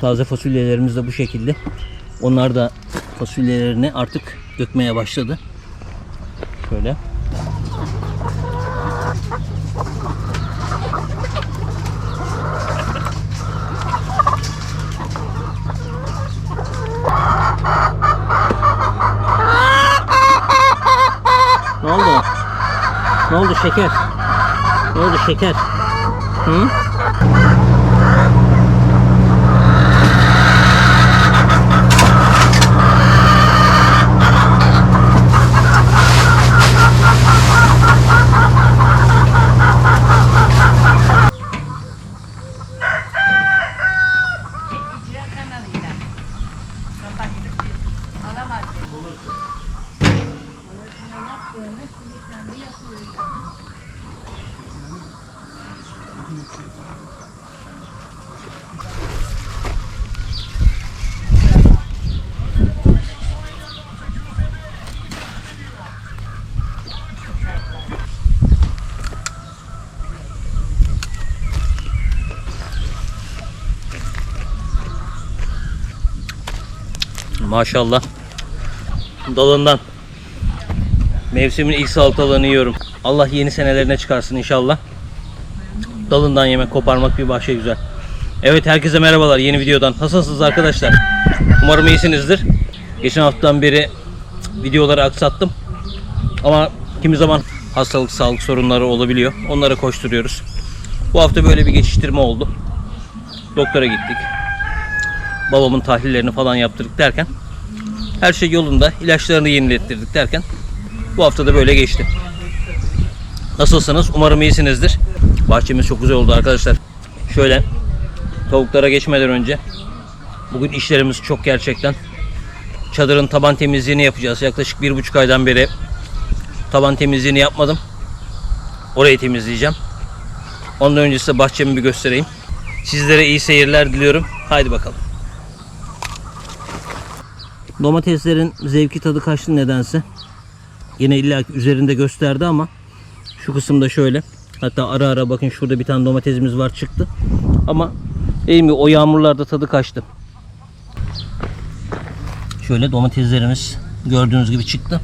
Taze fasulyelerimiz de bu şekilde. Onlar da fasulyelerini artık dökmeye başladı. Şöyle. Ne oldu? Ne oldu şeker? Ne oldu şeker? Hı? Maşallah. Dalından. Mevsimin ilk salatalarını yiyorum. Allah yeni senelerine çıkarsın inşallah. Dalından yemek koparmak bir başka güzel. Evet herkese merhabalar yeni videodan. Nasılsınız arkadaşlar? Umarım iyisinizdir. Geçen haftadan beri videoları aksattım. Ama kimi zaman hastalık, sağlık sorunları olabiliyor. Onlara koşturuyoruz. Bu hafta böyle bir geçiştirme oldu. Doktora gittik. Babamın tahlillerini falan yaptırdık derken her şey yolunda. ilaçlarını yenilettirdik derken bu hafta da böyle geçti. Nasılsınız? Umarım iyisinizdir. Bahçemiz çok güzel oldu arkadaşlar. Şöyle tavuklara geçmeden önce bugün işlerimiz çok gerçekten. Çadırın taban temizliğini yapacağız. Yaklaşık bir buçuk aydan beri taban temizliğini yapmadım. Orayı temizleyeceğim. Ondan önce size bahçemi bir göstereyim. Sizlere iyi seyirler diliyorum. Haydi bakalım. Domateslerin zevki tadı kaçtı nedense. Yine illa üzerinde gösterdi ama şu kısımda şöyle. Hatta ara ara bakın şurada bir tane domatesimiz var çıktı. Ama dediğim gibi o yağmurlarda tadı kaçtı. Şöyle domateslerimiz gördüğünüz gibi çıktı.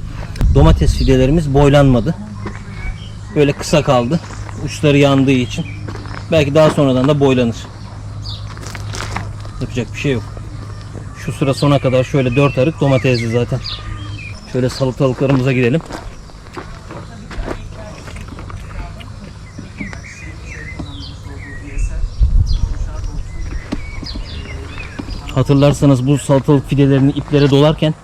Domates fidelerimiz boylanmadı. Böyle kısa kaldı. Uçları yandığı için. Belki daha sonradan da boylanır. Yapacak bir şey yok. Şu sıra sona kadar şöyle dört arık domatesli zaten. Şöyle salatalıklarımıza gidelim. Hatırlarsanız bu salatalık fidelerini iplere dolarken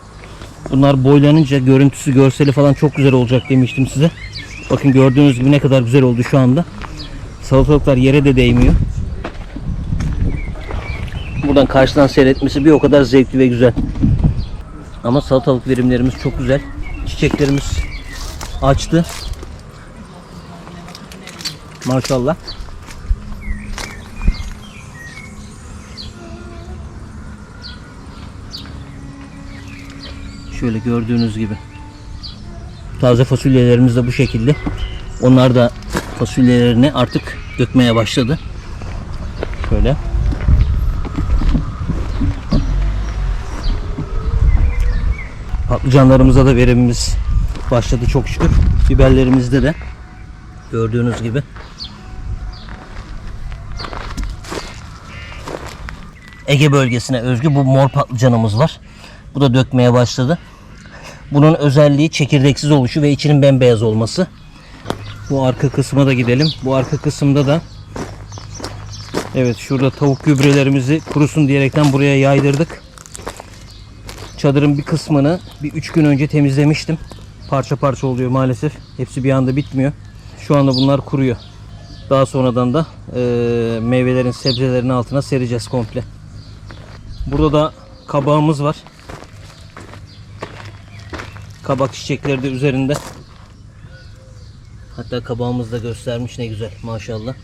bunlar boylanınca görüntüsü, görseli falan çok güzel olacak demiştim size. Bakın gördüğünüz gibi ne kadar güzel oldu şu anda. Salatalıklar yere de değmiyor. Buradan karşıdan seyretmesi bir o kadar zevkli ve güzel. Ama salatalık verimlerimiz çok güzel. Çiçeklerimiz açtı. Maşallah. Şöyle gördüğünüz gibi. Taze fasulyelerimiz de bu şekilde. Onlar da fasulyelerini artık dökmeye başladı. Şöyle. Patlıcanlarımıza da verimimiz başladı çok şükür. Biberlerimizde de gördüğünüz gibi. Ege bölgesine özgü bu mor patlıcanımız var. Bu da dökmeye başladı. Bunun özelliği çekirdeksiz oluşu ve içinin bembeyaz olması. Bu arka kısma da gidelim. Bu arka kısımda da Evet şurada tavuk gübrelerimizi kurusun diyerekten buraya yaydırdık. Çadırın bir kısmını bir üç gün önce temizlemiştim. Parça parça oluyor maalesef. Hepsi bir anda bitmiyor. Şu anda bunlar kuruyor. Daha sonradan da e, meyvelerin, sebzelerin altına sereceğiz komple. Burada da kabağımız var. Kabak çiçekleri de üzerinde. Hatta kabağımız da göstermiş ne güzel maşallah.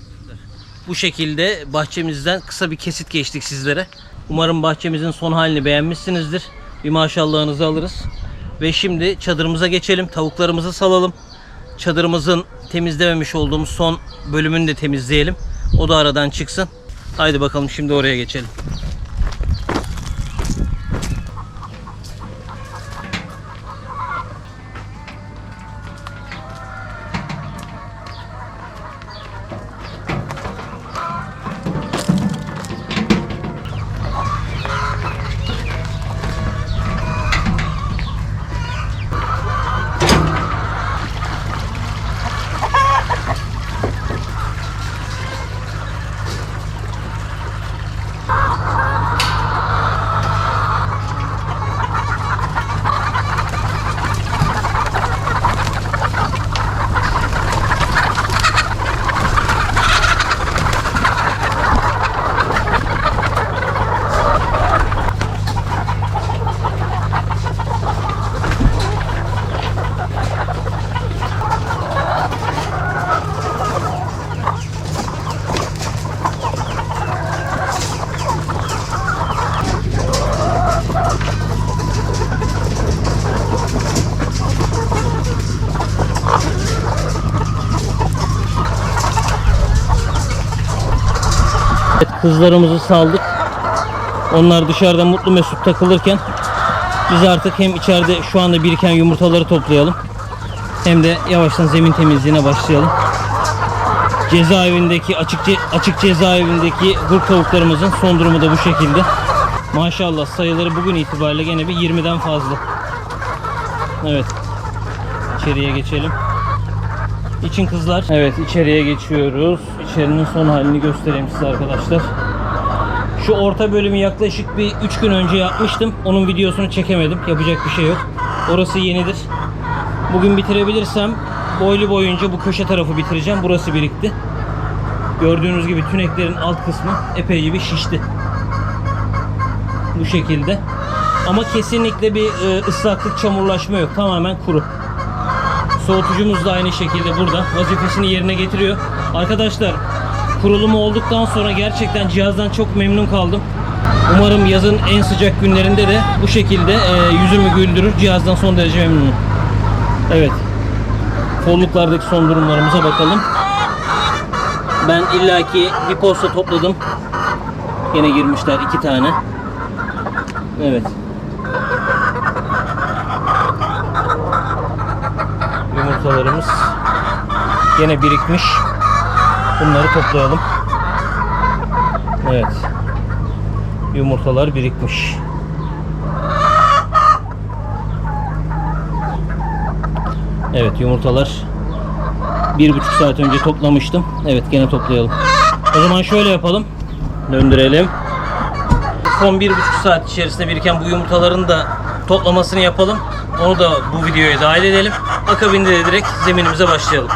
Bu şekilde bahçemizden kısa bir kesit geçtik sizlere. Umarım bahçemizin son halini beğenmişsinizdir. Bir maşallahınızı alırız. Ve şimdi çadırımıza geçelim. Tavuklarımızı salalım. Çadırımızın temizlememiş olduğumuz son bölümünü de temizleyelim. O da aradan çıksın. Haydi bakalım şimdi oraya geçelim. Kızlarımızı saldık. Onlar dışarıda mutlu mesut takılırken biz artık hem içeride şu anda biriken yumurtaları toplayalım. Hem de yavaştan zemin temizliğine başlayalım. Cezaevindeki açık ce- açık cezaevindeki kurt tavuklarımızın son durumu da bu şekilde. Maşallah sayıları bugün itibariyle gene bir 20'den fazla. Evet. İçeriye geçelim. İçin kızlar. Evet içeriye geçiyoruz. İçerinin son halini göstereyim size arkadaşlar. Şu orta bölümü yaklaşık bir 3 gün önce yapmıştım. Onun videosunu çekemedim. Yapacak bir şey yok. Orası yenidir. Bugün bitirebilirsem boylu boyunca bu köşe tarafı bitireceğim. Burası birikti. Gördüğünüz gibi tüneklerin alt kısmı epey bir şişti. Bu şekilde. Ama kesinlikle bir e, ıslaklık, çamurlaşma yok. Tamamen kuru. Soğutucumuz da aynı şekilde burada. Vazifesini yerine getiriyor. Arkadaşlar kurulumu olduktan sonra gerçekten cihazdan çok memnun kaldım. Umarım yazın en sıcak günlerinde de bu şekilde e, yüzümü güldürür. Cihazdan son derece memnunum. Evet. Kolluklardaki son durumlarımıza bakalım. Ben illaki bir posta topladım. Yine girmişler iki tane. Evet. Yumurtalarımız yine birikmiş. Bunları toplayalım. Evet. Yumurtalar birikmiş. Evet yumurtalar bir buçuk saat önce toplamıştım. Evet gene toplayalım. O zaman şöyle yapalım. Döndürelim. Son bir buçuk saat içerisinde biriken bu yumurtaların da toplamasını yapalım. Onu da bu videoya dahil edelim. Akabinde de direkt zeminimize başlayalım.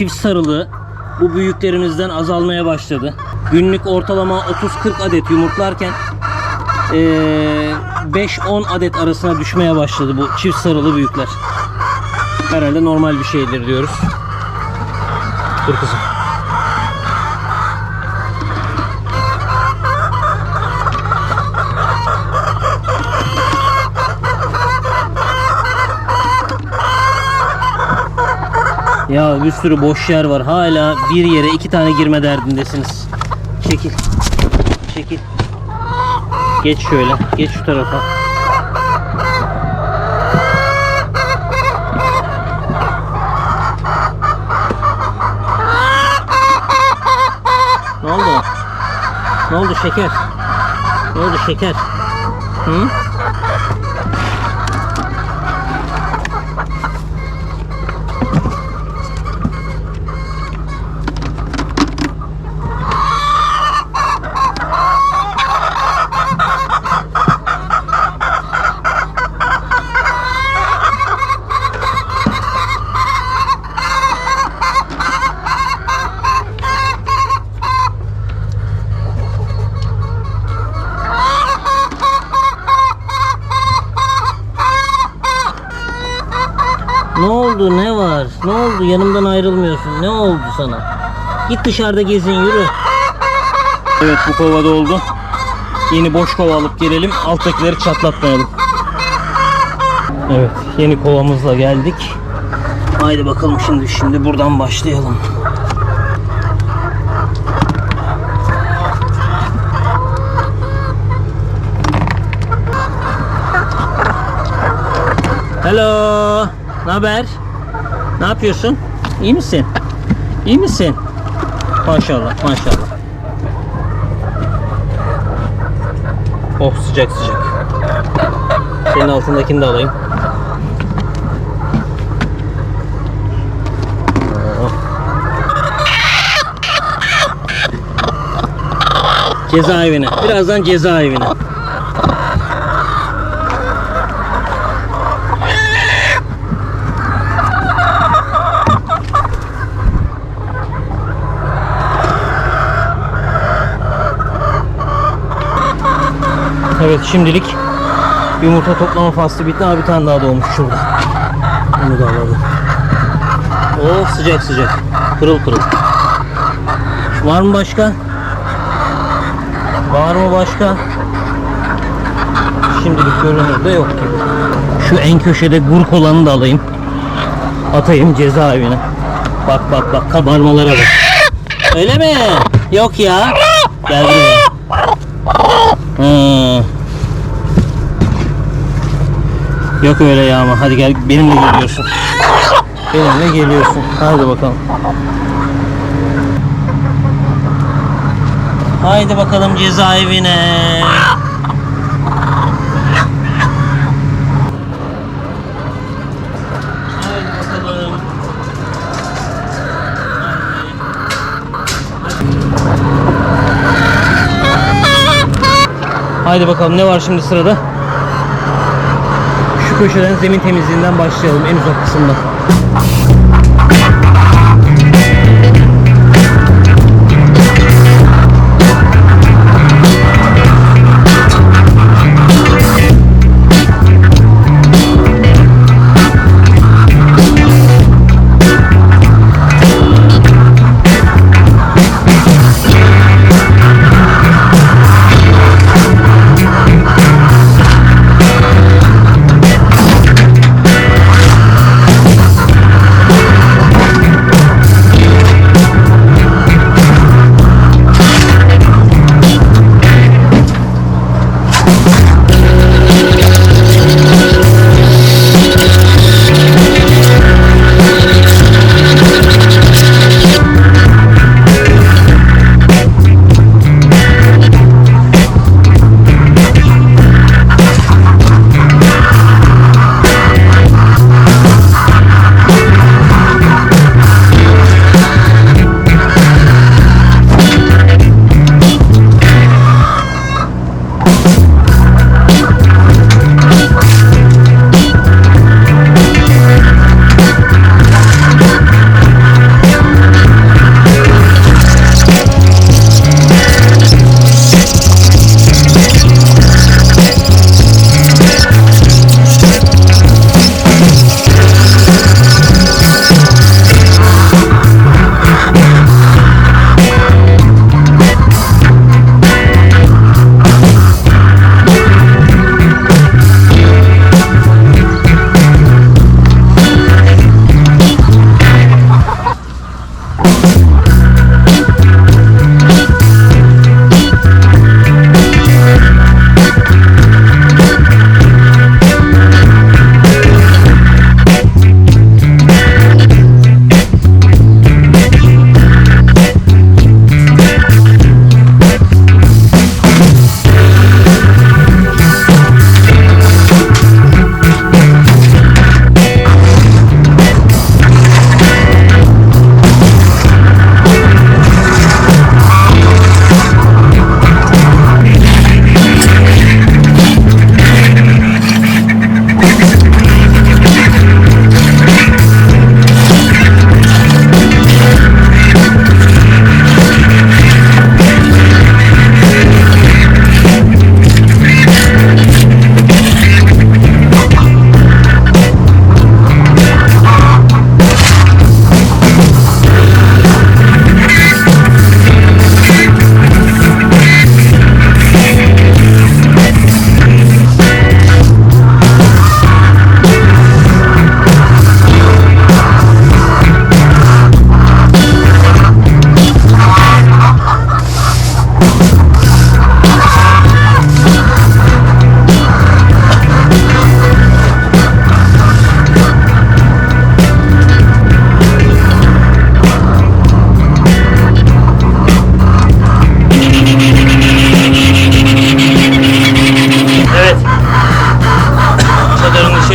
Çift sarılı bu büyüklerimizden azalmaya başladı. Günlük ortalama 30-40 adet yumurtlarken eee, 5-10 adet arasına düşmeye başladı bu çift sarılı büyükler. Herhalde normal bir şeydir diyoruz. Dur kızım. Ya bir sürü boş yer var. Hala bir yere iki tane girme derdindesiniz. Çekil. Çekil. Geç şöyle. Geç şu tarafa. Ne oldu? Ne oldu şeker? Ne oldu şeker? Hı? Oldu ne var? Ne oldu yanımdan ayrılmıyorsun? Ne oldu sana? Git dışarıda gezin yürü. Evet bu kova doldu. Yeni boş kova alıp gelelim. Alttakileri çatlatmayalım. Evet yeni kovamızla geldik. Haydi bakalım şimdi şimdi buradan başlayalım. Hello. Ne haber? Ne yapıyorsun? İyi misin? İyi misin? Maşallah, maşallah. Oh sıcak sıcak. Senin altındakini de alayım. Oh. Cezaevine. Birazdan cezaevine. Evet şimdilik yumurta toplama faslı bitti. Abi bir tane daha doğmuş şurada. Onu da alalım. Oh sıcak sıcak. Pırıl pırıl. Var mı başka? Var mı başka? Şimdilik görünürde yok gibi. Şu en köşede gurk olanı da alayım. Atayım cezaevine. Bak bak bak kabarmalara bak. Öyle mi? Yok ya. Gel buraya. Hmm. Yok öyle ya ama hadi gel benimle geliyorsun. Benimle geliyorsun. Hadi bakalım. Haydi bakalım cezaevine. Haydi bakalım. Haydi bakalım ne var şimdi sırada? Köşeden zemin temizliğinden başlayalım en uzak kısımdan.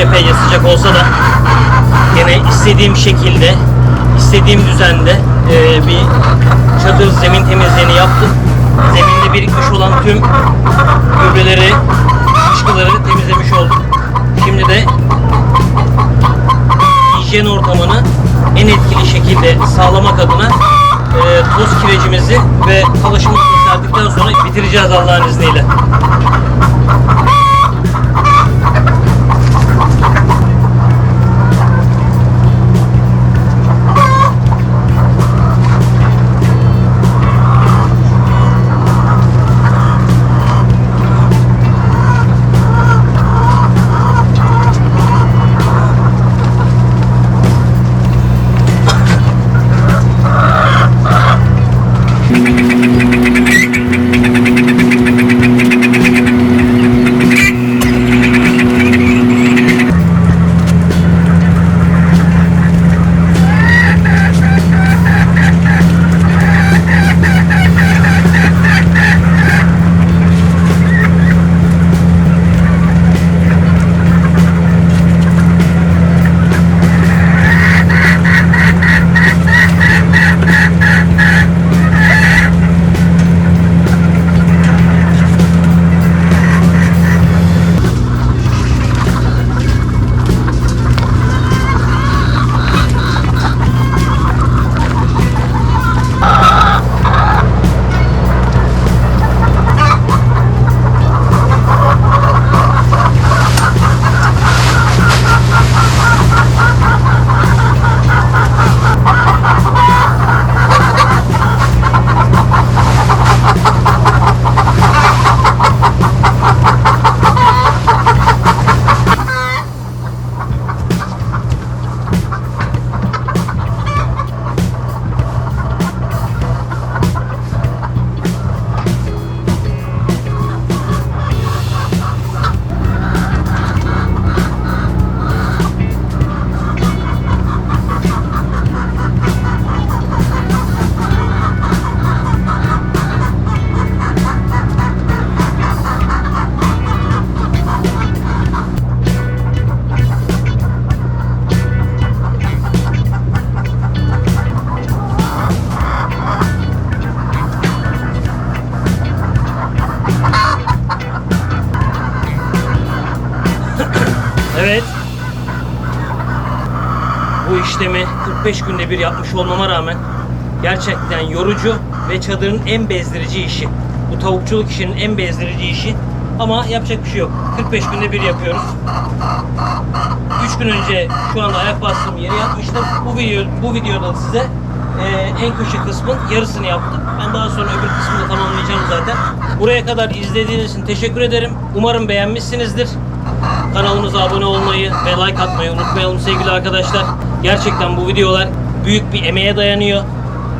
epeyce sıcak olsa da gene istediğim şekilde, istediğim düzende e, bir çadır zemin temizliğini yaptım. Zeminde birikmiş olan tüm gübreleri, dışkıları temizlemiş oldum. Şimdi de hijyen ortamını en etkili şekilde sağlamak adına e, toz kirecimizi ve talaşımızı serdikten sonra bitireceğiz Allah'ın izniyle. İşlemi 45 günde bir yapmış olmama rağmen gerçekten yorucu ve çadırın en bezdirici işi. Bu tavukçuluk işinin en bezdirici işi. Ama yapacak bir şey yok. 45 günde bir yapıyoruz. 3 gün önce şu anda ayak bastığım yeri yapmıştım. Bu video bu videoda size e, en köşe kısmın yarısını yaptım. Ben daha sonra öbür kısmını tamamlayacağım zaten. Buraya kadar izlediğiniz için teşekkür ederim. Umarım beğenmişsinizdir. Kanalımıza abone olmayı ve like atmayı unutmayalım sevgili arkadaşlar. Gerçekten bu videolar büyük bir emeğe dayanıyor.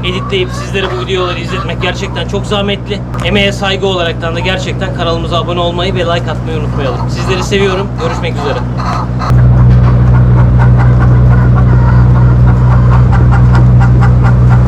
Editleyip sizlere bu videoları izletmek gerçekten çok zahmetli. Emeğe saygı olaraktan da gerçekten kanalımıza abone olmayı ve like atmayı unutmayalım. Sizleri seviyorum. Görüşmek üzere.